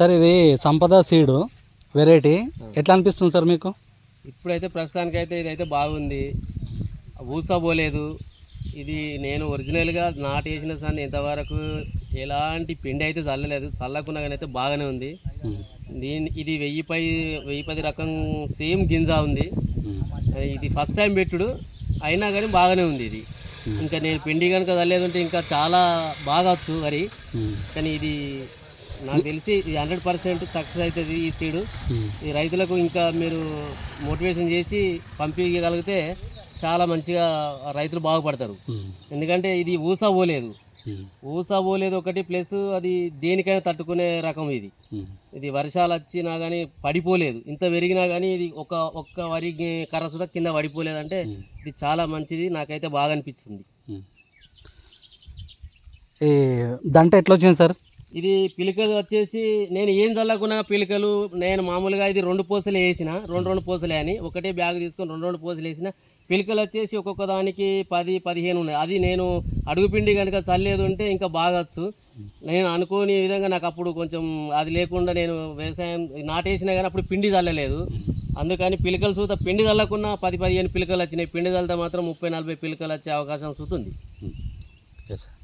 Sir ఇది సంపద seed variety. ఎట్లా అనిపిస్తుంది సార్ మీకు? ఇప్పుడైతే ప్రస్తుతానికైతే ఇదైతే బాగుంది. ఊసా పోలేదు ఇది నేను ఒరిజినల్గా నాటేసిన సన్ని ఇంతవరకు ఎలాంటి పిండి అయితే చల్లలేదు. చల్లకుండా కానీ అయితే బాగానే ఉంది. దీని ఇది వెయ్యి పై వెయ్యి పది రకం సేమ్ గింజ ఉంది. ఇది ఫస్ట్ టైం పెట్టుడు. అయినా కానీ బాగానే ఉంది ఇది. ఇంకా నేను పిండి కనుక చల్లేదు అంటే ఇంకా చాలా బాగా వచ్చు వరి కానీ ఇది నాకు తెలిసి ఇది హండ్రెడ్ పర్సెంట్ సక్సెస్ అవుతుంది ఈ సీడు. ఉమ్, ఈ రైతులకు ఇంకా మీరు మోటివేషన్ చేసి పంపించగలిగితే చాలా మంచిగా రైతులు బాగుపడతారు. ఉమ్, ఎందుకంటే ఇది ఊసా పోలేదు. ఉమ్, ఊసా పోలేదు ఒకటి ప్లస్ అది దేనికైనా తట్టుకునే రకం ఇది. ఇది వర్షాలు వచ్చినా కానీ పడిపోలేదు. ఇంత పెరిగినా కానీ ఇది ఒక ఒక్క వరి కర్ర సుధా కింద పడిపోలేదు అంటే ఇది చాలా మంచిది నాకైతే బాగా అనిపిస్తుంది. దంట ఎట్లా వచ్చింది సార్? ఇది పిలికలు వచ్చేసి నేను ఏం చల్లకున్నా పిలికలు నేను మామూలుగా ఇది రెండు పూసలు వేసిన రెండు రెండు పూసలే అని. ఒకటే బ్యాగ్ తీసుకొని రెండు రెండు పూసలు వేసిన పిలికలు వచ్చేసి ఒక్కొక్క దానికి పది పదిహేను ఉన్నాయి. అది నేను అడుగుపిండి కనుక చల్లేదు ఉంటే ఇంకా బాగొచ్చు నేను అనుకోని విధంగా నాకు అప్పుడు కొంచెం అది లేకుండా నేను వ్యవసాయం నాటేసినా కానీ అప్పుడు పిండి చల్లలేదు. అందుకని పిలికలు సూత పిండి చల్లకున్నా పది పదిహేను పిలికలు వచ్చినాయి. పిండి చల్లితే మాత్రం ముప్పై నలభై పిలికలు వచ్చే అవకాశం సూతుంది. Hmm. సార్